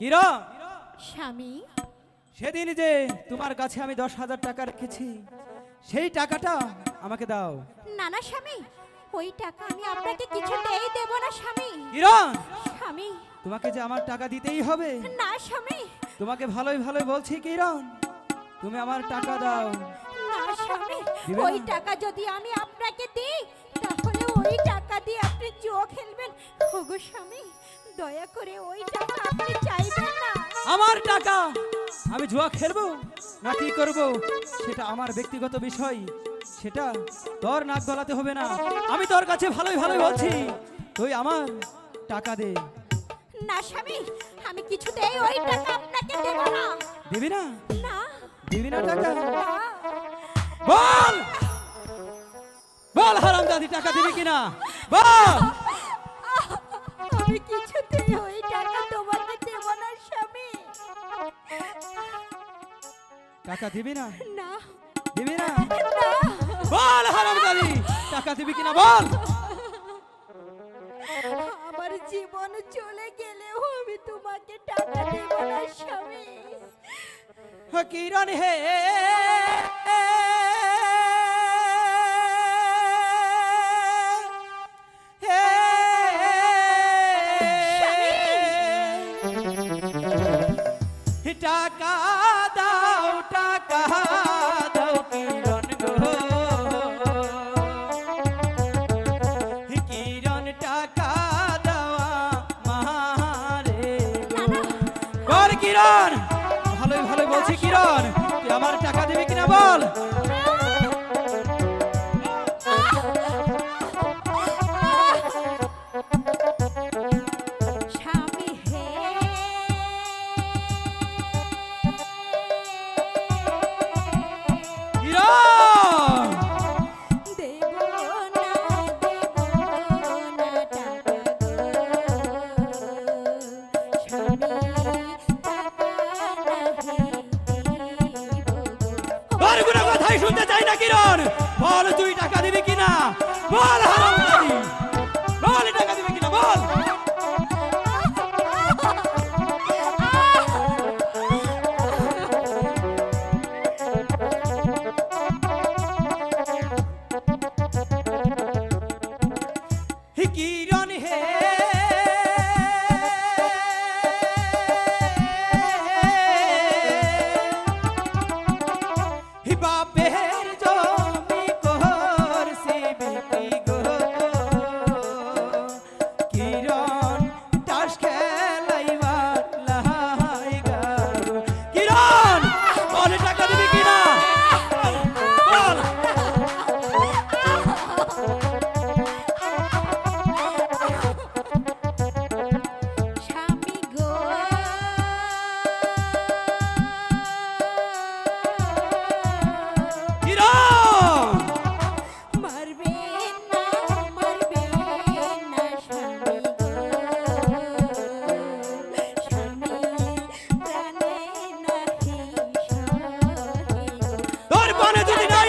কিরা স্বামী? সেদিন যে তোমার কাছে আমি দশ হাজার টাকা রেখেছি সেই টাকাটা আমাকে দাও। না না স্বামী ওই টাকা আমি আপনাকে কিছুতেই দেব না স্বামী। কিরণ স্বামী। তোমাকে যে আমার টাকা দিতেই হবে? না স্বামী। তোমাকে ভালোই ভালোই বলছি কিরণ তুমি আমার টাকা দাও। না স্বামী দিবে ওই না? টাকা যদি আমি আপনাকে দিই তাহলে ওই টাকা দিয়ে আপনি জুয়ো খেলবেন। ওগো স্বামী দয়া করে ওই টাকা আপনি চাইবেন না। আমার টাকা? আমি জুয়া খেলব না কি করব? সেটা আমার ব্যক্তিগত বিষয়। সেটা তোর নাক গলাতে হবে না। আমি তোর কাছে ভালোই ভালোই বলছি। তুই আমার টাকা দে। না স্বামী আমি কিছুতেই ওই টাকা আপনাকে দেব না। দিবি না? না। দিবি না টাকা? বল! বল হারাম দাদি টাকা দিবি কিনা? বল! আমি কিছুতেই ওই টাকা তোমাকে দেব না স্বামী। টাকা দিবি না? না। দিবি না? বল হারাম দাদি টাকা দিবি কিনা বল। আমার জীবন চলে গেলেও আমি তোমাকে টাকা দেব না স্বামী। কিরণ হে। বল বল টাকা দিবে কিনা বল। কিরণ হি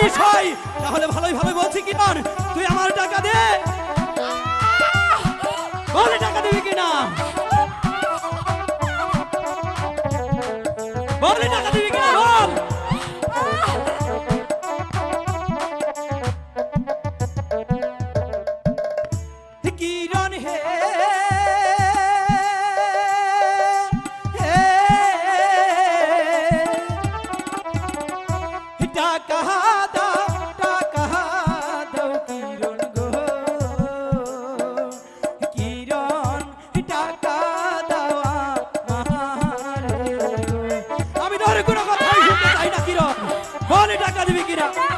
নাই সই তাহলে ভালোই ভালো বলছি কিরণ তুই আমার টাকা দে। বল টাকা দিবি কিনা বল টাকা দিবি কিনা বল? কিরণ দিবি কিনা?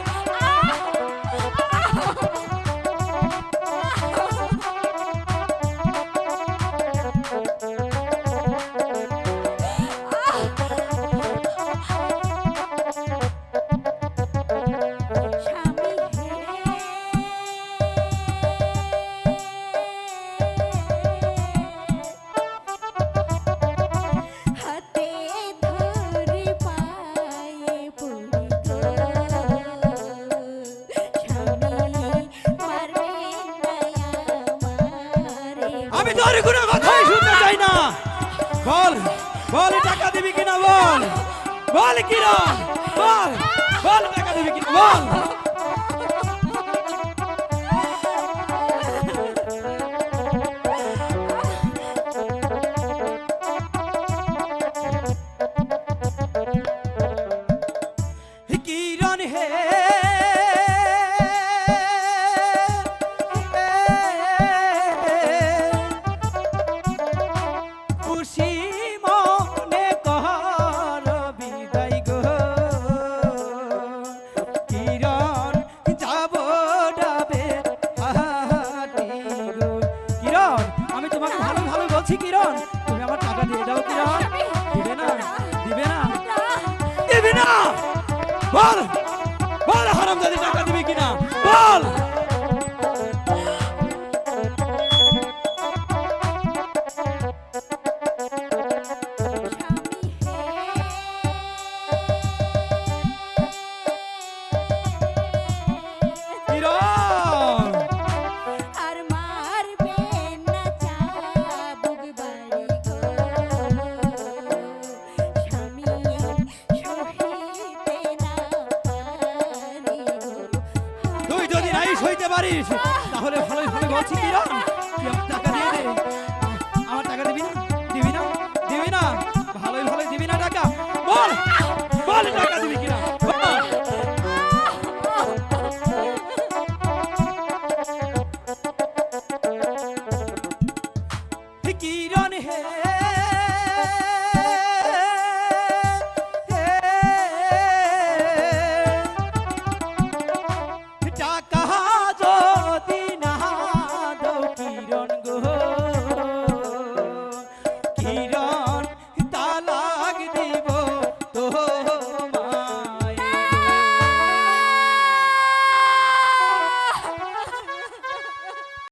আমি তোর কোনো কথাই শুনতে চাই না। বল বল টাকা দিবি কিনা বল? বল কিরা বল বল টাকা দিবি কিনা? বল। কিরণ? তুমি আমার টাকা দিয়ে দাও কিরণ। দিবে না দিবে না। দিবে না। বল বল হারামজাদি টাকা পারিস তাহলে ভালোই ভালো বলছি কিরণ